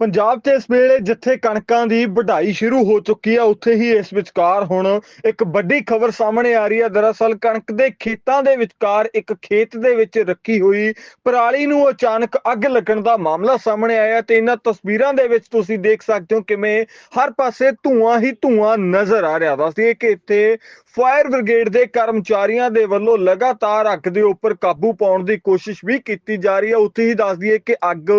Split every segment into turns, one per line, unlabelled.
ਪੰਜਾਬ 'ਚ ਇਸ ਵੇਲੇ ਜਿੱਥੇ ਕਣਕਾਂ ਦੀ ਵਢਾਈ ਸ਼ੁਰੂ ਹੋ ਚੁੱਕੀ ਹੈ ਉੱਥੇ ਹੀ ਇਸ ਵਿਚਕਾਰ ਹੁਣ ਇੱਕ ਵੱਡੀ ਖਬਰ ਸਾਹਮਣੇ ਆ ਰਹੀ ਹੈ ਦਰਅਸਲ ਕਣਕ ਦੇ ਖੇਤਾਂ ਦੇ ਵਿਚਕਾਰ ਇੱਕ ਖੇਤ ਦੇ ਵਿੱਚ ਰੱਖੀ ਹੋਈ ਪਰਾਲੀ ਨੂੰ ਅਚਾਨਕ ਅੱਗ ਲੱਗਣ ਦਾ ਮਾਮਲਾ ਸਾਹਮਣੇ ਆਇਆ ਤੇ ਇਹਨਾਂ ਤਸਵੀਰਾਂ ਦੇ ਵਿੱਚ ਤੁਸੀਂ ਦੇਖ ਸਕਦੇ ਹੋ ਕਿਵੇਂ ਹਰ ਪਾਸੇ ਧੂਆਂ ਹੀ ਧੂਆਂ ਨਜ਼ਰ ਆ ਰਿਹਾ ਦੱਸਦੀ ਕਿ ਇੱਥੇ ਫਾਇਰ ਬ੍ਰਿਗੇਡ ਦੇ ਕਰਮਚਾਰੀਆਂ ਦੇ ਵੱਲੋਂ ਲਗਾਤਾਰ ਅੱਗ ਦੇ ਉੱਪਰ ਕਾਬੂ ਪਾਉਣ ਦੀ ਕੋਸ਼ਿਸ਼ ਵੀ ਕੀਤੀ ਜਾ ਰਹੀ ਹੈ ਉੱਥੇ ਹੀ ਦੱਸ ਦਈਏ ਕਿ ਅੱਗ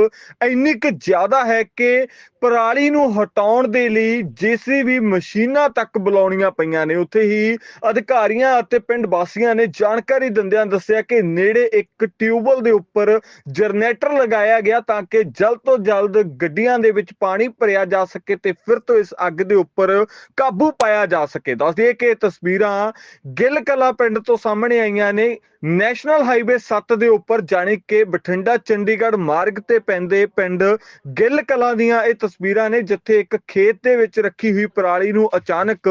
ਇੰਨੀ ਕੁ ਜ਼ਿਆਦਾ ਹੈ ਕਿ ਪਰਾਲੀ ਨੂੰ ਹਟਾਉਣ ਦੇ ਲਈ ਜੀਸੀਬੀ ਮਸ਼ੀਨਾਂ ਤੱਕ ਬੁਲਾਉਣੀਆਂ ਪਈਆਂ ਨੇ, ਉੱਥੇ ਹੀ ਅਧਿਕਾਰੀਆਂ ਅਤੇ ਪਿੰਡ ਵਾਸੀਆਂ ਨੇ ਜਾਣਕਾਰੀ ਦਿੰਦਿਆਂ ਦੱਸਿਆ ਕਿ ਨੇੜੇ ਇੱਕ ਟਿਊਬਲ ਦੇ ਉੱਪਰ ਜਨਰੇਟਰ ਲਗਾਇਆ ਗਿਆ ਤਾਂ ਕਿ ਜਲਦ ਤੋਂ ਜਲਦ ਗੱਡੀਆਂ ਦੇ ਵਿੱਚ ਪਾਣੀ ਭਰਿਆ ਜਾ ਸਕੇ ਤੇ ਫਿਰ ਤੋਂ ਇਸ ਅੱਗ ਦੇ ਉੱਪਰ ਕਾਬੂ ਪਾਇਆ ਜਾ ਸਕੇ। ਦੱਸ ਦਈਏ ਕਿ ਇਹ ਤਸਵੀਰਾਂ ਗਿੱਲ ਕਲਾ ਪਿੰਡ ਤੋਂ ਸਾਹਮਣੇ ਆਈਆਂ ਨੇ। ਨੈਸ਼ਨਲ ਹਾਈਵੇ 7 ਦੇ ਉੱਪਰ ਜਾਣੀ ਕਿ ਬਠਿੰਡਾ, ਚੰਡੀਗੜ੍ਹ ਮਾਰਗ ਤੇ ਪੈਂਦੇ ਪਿੰਡ ਗਿੱਲ ਕਲਾਂ ਦੀਆਂ ਇਹ ਤਸਵੀਰਾਂ ਨੇ ਜਿੱਥੇ ਇੱਕ ਖੇਤ ਦੇ ਵਿੱਚ ਰੱਖੀ ਹੋਈ ਪਰਾਲੀ ਨੂੰ ਅਚਾਨਕ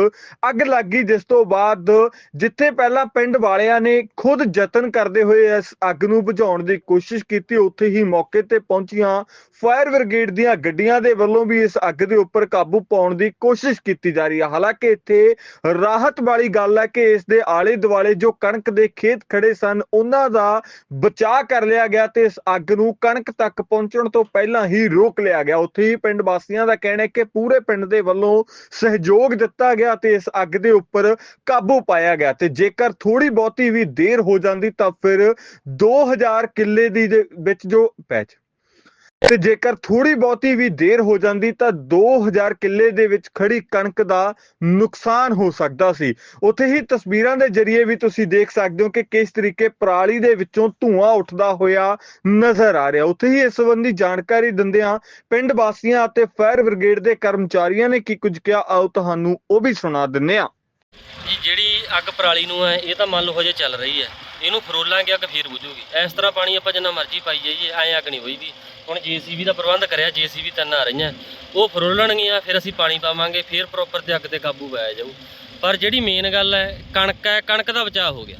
ਅੱਗ ਲੱਗ ਗਈ, ਜਿਸ ਤੋਂ ਬਾਅਦ ਜਿੱਥੇ ਪਹਿਲਾਂ ਪਿੰਡ ਵਾਲਿਆਂ ਨੇ ਖੁਦ ਯਤਨ ਕਰਦੇ ਹੋਏ ਇਸ ਅੱਗ ਨੂੰ ਬੁਝਾਉਣ ਦੀ ਕੋਸ਼ਿਸ਼ ਕੀਤੀ, ਉੱਥੇ ਹੀ ਮੌਕੇ ਤੇ ਪਹੁੰਚੀਆਂ ਫਾਇਰ ਬ੍ਰਿਗੇਡ ਦੀਆਂ ਗੱਡੀਆਂ ਦੇ ਵੱਲੋਂ ਵੀ ਇਸ ਅੱਗ ਦੇ ਉੱਪਰ ਕਾਬੂ ਪਾਉਣ ਦੀ ਕੋਸ਼ਿਸ਼ ਕੀਤੀ ਜਾ ਰਹੀ ਹੈ। ਹਾਲਾਂਕਿ ਇੱਥੇ ਰਾਹਤ ਵਾਲੀ ਗੱਲ ਹੈ ਕਿ ਇਸ ਦੇ ਆਲੇ ਦੁਆਲੇ ਜੋ ਕਣਕ ਦੇ ਖੇਤ ਖੜੇ ਸਨ, ਉਹਨਾਂ ਦਾ ਬਚਾਅ ਕਰ ਲਿਆ ਗਿਆ ਤੇ ਇਸ ਅੱਗ ਨੂੰ ਕਣਕ ਤੱਕ ਪਹੁੰਚਣ ਤੋਂ ਪਹਿਲਾਂ ਹੀ ਰੋਕ ਲਿਆ ਗਿਆ। ਉੱਥੇ ਹੀ ਪਿੰਡ ਵਾਸੀਆਂ ਦਾ ਕਹਿਣਾ ਹੈ ਕਿ ਪੂਰੇ ਪਿੰਡ ਦੇ ਵੱਲੋਂ ਸਹਿਯੋਗ ਦਿੱਤਾ ਗਿਆ ਤੇ ਇਸ ਅੱਗ ਦੇ ਉੱਪਰ ਕਾਬੂ ਪਾਇਆ ਗਿਆ ਤੇ ਜੇਕਰ ਥੋੜੀ ਬਹੁਤੀ ਵੀ ਦੇਰ ਹੋ ਜਾਂਦੀ ਤਾਂ ਫਿਰ 2000 ਕਿੱਲੇ ਦੀ ਵਿੱਚ ਜੋ ਪੈਚ ਤੇ ਜੇਕਰ ਥੋੜੀ ਬਹੁਤੀ ਵੀ ਦੇਰ ਹੋ ਜਾਂਦੀ ਤਾਂ 2000 ਕਿੱਲੇ ਦੇ ਵਿੱਚ ਖੜੀ ਕਣਕ ਦਾ ਨੁਕਸਾਨ ਹੋ ਸਕਦਾ ਸੀ। ਉੱਥੇ ਹੀ ਤਸਵੀਰਾਂ ਦੇ ਜ਼ਰੀਏ ਵੀ ਤੁਸੀਂ ਦੇਖ ਸਕਦੇ ਹੋ ਕਿ ਕਿਸ ਤਰੀਕੇ ਪਰਾਲੀ ਦੇ ਵਿੱਚੋਂ ਧੂਆਂ ਉੱਠਦਾ ਹੋਇਆ ਨਜ਼ਰ ਆ ਰਿਹਾ। ਉੱਥੇ ਹੀ ਇਸ ਸੰਬੰਧੀ ਜਾਣਕਾਰੀ ਦਿੰਦਿਆਂ ਪਿੰਡ ਵਾਸੀਆਂ ਅਤੇ ਫਾਇਰ ਬ੍ਰਿਗੇਡ ਦੇ ਕਰਮਚਾਰੀਆਂ ਨੇ ਕੀ ਕੁਝ ਕਿਹਾ, ਆਓ ਤੁਹਾਨੂੰ ਉਹ ਵੀ ਸੁਣਾ ਦਿੰਨੇ ਆ
ਜੀ ਜਿਹੜੀ ਅੱਗ ਪਰਾਲੀ ਨੂੰ ਹੈ ਇਹ ਤਾਂ ਮੰਨ ਲਓ ਹਜੇ ਚੱਲ ਰਹੀ ਹੈ। ਇਹਨੂੰ ਫਰੋਲਾਂਗੇ ਅੱਗ ਫੇਰ ਬੁਝੂਗੀ। ਇਸ ਤਰ੍ਹਾਂ ਪਾਣੀ ਆਪਾਂ ਜਿੰਨਾ ਮਰਜ਼ੀ ਪਾਈ ਜਾਈਏ ਐਂ ਅੱਗ ਨਹੀਂ ਹੋਈਦੀ ਹੁਣ ਜੀਸੀਬੀ ਦਾ ਪ੍ਰਬੰਧ ਕਰਿਆ ਜੀਸੀਬੀ ਤਿੰਨ ਆ ਰਹੀਆਂ। ਉਹ ਫਰੋਲਣਗੀਆਂ ਫਿਰ ਅਸੀਂ ਪਾਣੀ ਪਾਵਾਂਗੇ ਫਿਰ ਪ੍ਰੋਪਰ ਤੇ ਅੱਗ ਤੇ ਕਾਬੂ ਪਾਇਆ ਜਾਊ। ਪਰ ਜਿਹੜੀ ਮੇਨ ਗੱਲ ਹੈ ਕਣਕ ਹੈ ਕਣਕ ਦਾ ਬਚਾਅ ਹੋ ਗਿਆ।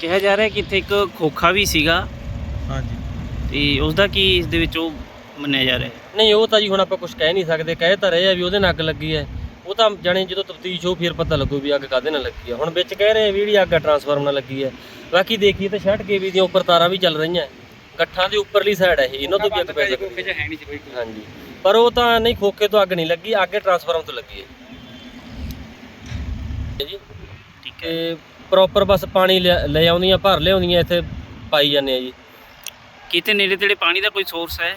ਕਿਹਾ ਜਾ ਰਿਹਾ ਕਿ ਇੱਥੇ ਇੱਕ ਖੋਖਾ ਵੀ ਸੀਗਾ।
ਹਾਂਜੀ।
ਤੇ ਉਸ ਦਾ ਕੀ ਇਸ ਦੇ ਵਿੱਚ ਉਹ ਮੰਨਿਆ ਜਾ ਰਿਹਾ ਹੈ?
ਨਹੀਂ ਉਹ ਤਾਂ ਜੀ ਹੁਣ ਆਪਾਂ ਕੁਝ ਕਹਿ ਨਹੀਂ ਸਕਦੇ। ਕਹਿ ਤਾਂ ਰਹੇ ਆ ਵੀ ਉਹਦੇ ਨਾਲ ਅੱਗ ਲੱਗੀ ਹੈ। ਉਹ ਤਾਂ ਜਾਣੇ ਜਦੋਂ ਤਫਤੀਸ਼ ਹੋ ਫਿਰ ਪਤਾ ਲੱਗੂ ਵੀ ਅੱਗ ਕਾਹਦੇ ਨਾਲ ਲੱਗੀ ਹੈ ਹੁਣ ਵਿੱਚ ਕਹਿ ਰਹੇ ਆ ਵੀ ਜਿਹੜੀ ਅੱਗ ਆ ਟਰਾਂਸਫਾਰਮ ਨਾਲ ਲੱਗੀ ਹੈ ਬਾਕੀ ਦੇਖੀਏ ਤਾਂ 60 ਕੇਵੀ ਦੀਆਂ ਉੱਪਰ ਤਾਰਾਂ ਵੀ ਚੱਲ ਰਹੀਆਂ ਗੱਠਾਂ ਦੀ ਉੱਪਰਲੀ ਸਾਈਡ ਹੈ ਇਹ ਇਹਨਾਂ ਤੋਂ ਵੀ ਅੱਗ ਪੈ ਸਕਦੀ ਹੈ ਹਾਂਜੀ। ਪਰ ਉਹ ਤਾਂ ਨਹੀਂ ਖੋਖੇ ਤੋਂ ਅੱਗ ਨਹੀਂ ਲੱਗੀ ਅੱਗ ਟਰਾਂਸਫਾਰਮ ਤੋਂ ਲੱਗੀ ਹੈ ਜੀ।
ਠੀਕ ਹੈ
ਪ੍ਰੋਪਰ ਬਸ ਪਾਣੀ ਲੈ ਆਉਂਦੀਆਂ ਭਰ ਲਿਆਉਂਦੀਆਂ ਇੱਥੇ ਪਾਈ ਜਾਂਦੇ ਆ ਜੀ।
ਕਿਤੇ ਨੇੜੇ ਤੇੜੇ ਪਾਣੀ ਦਾ ਕੋਈ ਸੋਰਸ ਹੈ?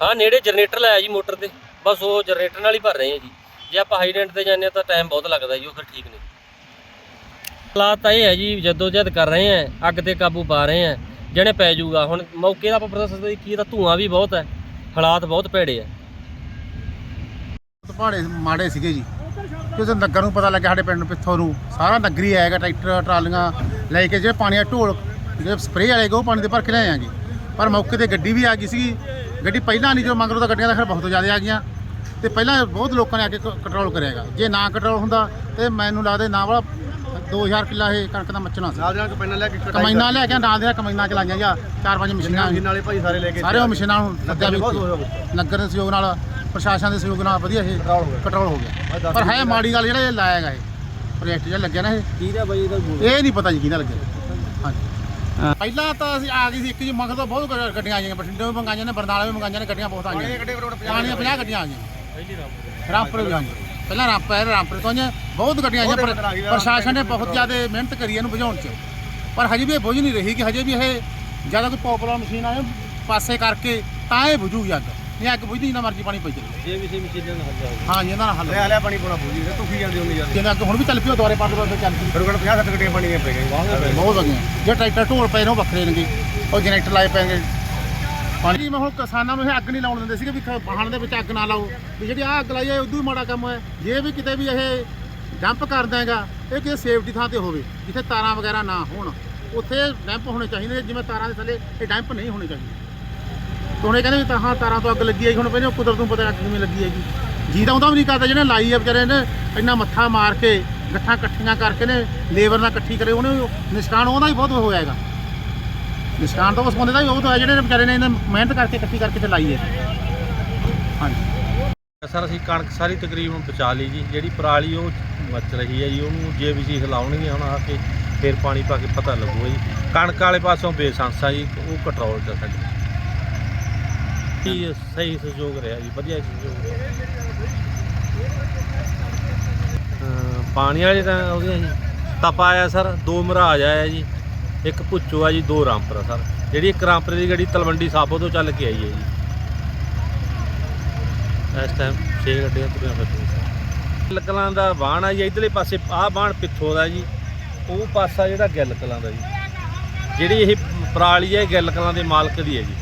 ਹਾਂ ਨੇੜੇ ਜਨਰੇਟਰ ਲਾਇਆ ਜੀ ਮੋਟਰ ਤੇ। ਬਸ ਉਹ ਜਨਰੇਟਰ ਨਾਲ ਹੀ ਭਰ ਰਹੇ ਆ ਜੀ। ਜੇ ਆਪਾਂ ਹਾਈ ਰੈਂਟ ਤੇ ਜਾਂਦੇ ਹਾਂ ਤਾਂ ਟਾਈਮ ਬਹੁਤ ਲੱਗਦਾ ਜੀ, ਉਹ ਫਿਰ ਠੀਕ ਨਹੀਂ। ਹਾਲਾਤ ਤਾਂ ਇਹ ਹੈ ਜੀ ਜਦੋਂ ਜਦ ਕਰ ਰਹੇ ਆ ਅੱਗ ਤੇ ਕਾਬੂ ਪਾ ਰਹੇ ਆ ਜਿਹੜੇ ਪੈ ਜਾਊਗਾ। ਹੁਣ ਮੌਕੇ ਦਾ ਆਪਾਂ ਪ੍ਰੋਸੈਸ ਸਕਦੇ ਕੀ ਤਾਂ ਧੂਆਂ ਵੀ ਬਹੁਤ ਹੈ, ਹਾਲਾਤ ਬਹੁਤ ਭੈੜੇ ਆ
ਪਹਾੜੇ ਮਾੜੇ ਸੀਗੇ ਜੀ। ਕਿਸੇ ਨਗਰ ਨੂੰ ਪਤਾ ਲੱਗਿਆ ਸਾਡੇ ਪਿੰਡ ਨੂੰ ਪਿੱਥੋਂ ਨੂੰ। ਸਾਰਾ ਨਗਰੀ ਆਏਗਾ, ਟਰੈਕਟਰ, ਟਰਾਲੀਆਂ ਲੈ ਕੇ ਜੇ ਪਾਣੀ ਦਾ ਢੋਲ, ਜੇ ਸਪਰੇਅ ਵਾਲੇ ਗੋ ਪਾਣੀ ਦੇ ਭਰ ਕੇ ਲੈ ਆਏ ਪਰ ਮੌਕੇ ਤੇ ਗੱਡੀ ਵੀ ਆ ਗਈ ਸੀਗੀ। ਗੱਡੀ ਪਹਿਲਾਂ ਨਹੀਂ, ਜੋ ਮਗਰੋਂ ਤਾਂ ਗੱਡੀਆਂ ਦਾ ਖੈਰ ਬਹੁਤ ਜ਼ਿਆਦਾ ਆ ਗਈਆਂ। ਤੇ ਪਹਿਲਾਂ ਬਹੁਤ ਲੋਕਾਂ ਨੇ ਆ ਕੇ ਕੰਟਰੋਲ ਕਰਿਆਗਾ ਜੇ ਨਾ ਕੰਟਰੋਲ ਹੁੰਦਾ ਤੇ ਮੈਨੂੰ ਲੱਗਦਾ ਨਾ ਵਾਲਾ 2000 ਕਿੱਲਾ ਇਹ ਕਣਕ ਦਾ ਮੱਚਣਾ ਸੀ।
ਨਾਲ ਦੇ ਨਾਲ ਕਮੈਨਾਂ ਲੈ ਕੇ
ਕਮਾਈਨਾਂ ਲੈ ਕੇ ਨਾਲ ਦੇ ਨਾਲ ਕਮਾਈਨਾਂ ਚਲਾਈਆਂ ਜਾਂ ਚਾਰ ਪੰਜ ਮਸ਼ੀਨਾਂ
ਵਾਲੇ ਭਾਈ ਸਾਰੇ ਲੈ ਕੇ
ਸਾਰੇ ਉਹ ਮਸ਼ੀਨਾਂ ਨੂੰ ਸੱਦਿਆ ਵੀ
ਗਿਆ।
ਨਗਰ ਦੇ ਸਹਿਯੋਗ ਨਾਲ ਪ੍ਰਸ਼ਾਸਨ ਦੇ ਸਹਿਯੋਗ ਨਾਲ ਵਧੀਆ ਇਹ
ਗਿਆ।
ਕੰਟਰੋਲ ਹੋ ਗਿਆ। ਪਰ ਹੈ ਮਾੜੀ ਗੱਲ ਜਿਹੜਾ ਇਹ ਲਾਇਆ ਗਾ ਇਹ। ਪ੍ਰੋਜੈਕਟ ਜਿਹੜਾ ਲੱਗਿਆ ਨਾ ਇਹ।
ਕਿਹਦਾ ਬਾਈ ਇਹਦਾ
ਇਹ ਨਹੀਂ ਪਤਾ ਜੀ ਕਿਹਦਾ ਲੱਗਿਆ। ਹਾਂਜੀ। ਪਹਿਲਾਂ ਤਾਂ ਅਸੀਂ ਆ ਗਈ ਸੀ ਇੱਕ ਜੀ ਮਗਰ ਤੋਂ ਬਹੁਤ ਗੱਡੀਆਂ ਆਈਆਂ ਬਠਿੰਡੇ ਵੀ ਮੰਗਾਈਆਂ ਨੇ ਬਰਨਾਲਾ ਵੀ ਮੰਗਾਈਆਂ ਨੇ ਗੱਡੀਆਂ ਬਹੁਤ ਆਈਆਂ ਪਾਣੀਆਂ 50 ਗੱਡੀਆਂ ਆ ਗਈਆਂ। ਰਾਮਪੁਰ ਵੀ ਆਈਆਂ ਪਹਿਲਾਂ ਰਾਮਪੁਰ ਰਾਮਪੁਰ ਤੋਂ ਆਈਆਂ। ਬਹੁਤ ਗੱਡੀਆਂ ਆਈਆਂ ਪਰ ਪ੍ਰਸ਼ਾਸਨ ਨੇ ਬਹੁਤ ਜ਼ਿਆਦਾ ਮਿਹਨਤ ਕਰੀ ਇਹਨੂੰ ਬੁਝਾਉਣ 'ਚ। ਪਰ ਹਜੇ ਵੀ ਇਹ ਬੁਝ ਨਹੀਂ ਰਹੀ ਕਿ ਹਜੇ ਵੀ ਇਹ ਜ਼ਿਆਦਾ ਕੋਈ ਪੋਪੂਲਰ ਮਸ਼ੀਨ ਆਏ ਪਾਸੇ ਕਰਕੇ ਤਾਂ ਇਹ ਬੁਝੂਗੀ ਅੱਗ। ਇਹ ਅੱਗ ਬੁਝਦੀ ਜਿੰਨਾ ਮਰਜ਼ੀ ਪਾਣੀ ਪਈ ਚੱਲੇ
ਜੇ ਵੀ ਸੀ ਮਸ਼ੀਨਾਂ ਨਾਲ ਹੱਲ ਜਾਊਗਾ
ਹਾਂ ਜੀ ਇਹਨਾਂ ਨਾਲ ਹੱਲ
ਲੈ ਲਿਆ ਪਾਣੀ ਪੋਣਾ ਪੂਜੀ ਤੇ ਤੁਖੀ ਜਾਂਦੀ ਹੁੰਦੀ ਯਾਰ
ਜਿੰਨਾ ਅੱਗ ਹੁਣ ਵੀ ਚੱਲ ਪਿਓ ਦੁਆਰੇ ਪਾ ਦੋ ਚੱਲ ਪਈ।
ਫਿਰ ਕੋਲ 50 60 ਗੱਡੀਆਂ ਪਾਣੀ ਦੀਆਂ ਪੈ ਗਈਆਂ।
ਬਹੁਤ ਵਧੀਆ। ਜੇ ਟਰੈਕਟਰ ਢੋਲ ਪਏ ਨੇ ਉਹ ਵੱਖਰੇ ਨੇਗੇ। ਉਹ ਜਨਰੇਟਰ ਲਾਏ ਪੈਣਗੇ ਪਾਣੀ ਜੀ ਮੈਂ ਹੁਣ ਕਿਸਾਨਾਂ ਨੂੰ ਇਹ ਅੱਗ ਨਹੀਂ ਲਾਉਣ ਦਿੰਦੇ ਸੀਗੇ ਵੀ ਵਾਹਣ ਦੇ ਵਿੱਚ ਅੱਗ ਨਾ ਲਾਓ। ਵੀ ਜਿਹੜੀ ਆ ਅੱਗ ਲਾਈ ਹੈ ਉਦੋਂ ਹੀ ਮਾੜਾ ਕੰਮ ਹੈ ਜੇ ਵੀ ਕਿਤੇ ਵੀ ਇਹ ਡੰਪ ਕਰਦਾ ਹੈਗਾ ਇਹ ਕਿਸੇ ਸੇਫਟੀ ਥਾਂ ਤੇ ਹੋਵੇ ਜਿੱਥੇ ਤਾਰਾਂ ਵਗੈਰਾ ਨਾ ਹੋਣ। ਉੱਥੇ ਡੈਂਪ ਹੋਣੇ ਚਾਹੀਦੇ ਨੇ, ਜਿਵੇਂ ਤਾਰਾਂ ਦੇ ਥੱਲੇ ਇਹ ਡੈਂਪ ਨਹੀਂ ਹੋਣੇ ਚਾਹੀਦੇ। ਤੋਣੇ ਕਹਿੰਦੇ ਵੀ ਤਾਂ ਹਾਂ ਤਾਰਾਂ ਤੋਂ ਅੱਗ ਲੱਗੀ ਹੈਗੀ ਹੁਣ ਪਹਿਲਾਂ ਕੁਦਰਤ ਨੂੰ ਪਤਾ ਅੱਗ ਕਿਵੇਂ ਲੱਗੀ ਹੈਗੀ। ਜੀ ਤਾਂ ਉਹਦਾ ਵੀ ਨਹੀਂ ਕਰਦਾ ਜਿਹਨੇ ਲਾਈ ਹੈ ਵਿਚਾਰੇ ਨੇ ਇੰਨਾ ਮੱਥਾ ਮਾਰ ਕੇ ਗੱਠਾਂ ਇਕੱਠੀਆਂ ਕਰਕੇ ਨੇ ਲੇਬਰ ਨਾਲ ਇਕੱਠੀ ਕਰੇ ਉਹਨੇ ਨੁਕਸਾਨ ਉਹਦਾ ਹੀ ਬਹੁਤ ਹੋਇਆ ਹੈਗਾ। ਨਿਸ਼ਕਾਨ ਤਾਂ ਉਸ ਬੰਦੇ ਦਾ ਹੀ, ਉਹ ਤਾਂ ਹੈ ਜਿਹੜੇ ਨੇ ਵਿਚਾਰੇ ਨੇ ਇਹਨੇ ਮਿਹਨਤ ਕਰਕੇ ਇਕੱਠੀ ਕਰਕੇ ਤੇ ਲਾਈ ਹੈ। ਹਾਂਜੀ।
ਸਰ, ਅਸੀਂ ਕਣਕ ਸਾਰੀ ਤਕਰੀਬਨ ਪਚਾ ਲਈ ਜੀ। ਜਿਹੜੀ ਪਰਾਲੀ ਉਹ ਮੱਚ ਰਹੀ ਹੈ ਜੀ, ਉਹਨੂੰ ਜੇ ਵੀ ਸੀ ਹਿਲਾਉਣਗੇ ਹੁਣ ਆ ਕੇ ਫਿਰ ਪਾਣੀ ਪਾ ਕੇ ਪਤਾ ਲੱਗੂਗਾ ਜੀ। ਕਣਕ ਵਾਲੇ ਪਾਸੋਂ ਬੇਸੰਸਾ ਜੀ, ਉਹ ਕੰਟਰੋਲ ਚ ਆ ਸਾਡੀ। ਜੀ ਸਹੀ ਸਹਿਯੋਗ ਰਿਹਾ ਜੀ, ਵਧੀਆ ਸਹਿਯੋਗ ਰਿਹਾ। ਅਹ ਪਾਣੀ ਵਾਲੇ ਤਾਂ ਉਹਦੀਆਂ ਜੀ ਤਪਾ ਆਇਆ ਸਰ, ਦੋ ਮਹਾਰਾਜ ਆਇਆ ਜੀ। ਇੱਕ ਭੁੱਚੋ ਆ ਜੀ, ਦੋ ਰਾਮਪੁਰਾ ਸਰ। ਜਿਹੜੀ ਇੱਕ ਰਾਮਪੁਰੇ ਦੀ ਗੱਡੀ ਤਲਵੰਡੀ ਸਾਬੋ ਤੋਂ ਚੱਲ ਕੇ ਆਈ ਹੈ ਜੀ। ਇਸ ਟਾਈਮ 6 ਗੱਡੀਆਂ ਤੁਰੀਆਂ ਫਿਰਦੀਆਂ ਸਰ। ਗਿੱਲ ਕਲਾਂ ਦਾ ਬਾਣ ਆ ਜੀ, ਇਧਰਲੇ ਪਾਸੇ ਆਹ ਬਾਣ ਪਿੱਥੋਂ ਦਾ ਜੀ। ਉਹ ਪਾਸਾ ਜਿਹੜਾ ਗਿੱਲ ਕਲਾਂ ਦਾ ਜੀ। ਜਿਹੜੀ ਇਹ ਪਰਾਲੀ ਹੈ, ਇਹ ਗਿੱਲ ਕਲਾਂ ਦੇ ਮਾਲਕ ਦੀ ਹੈ ਜੀ।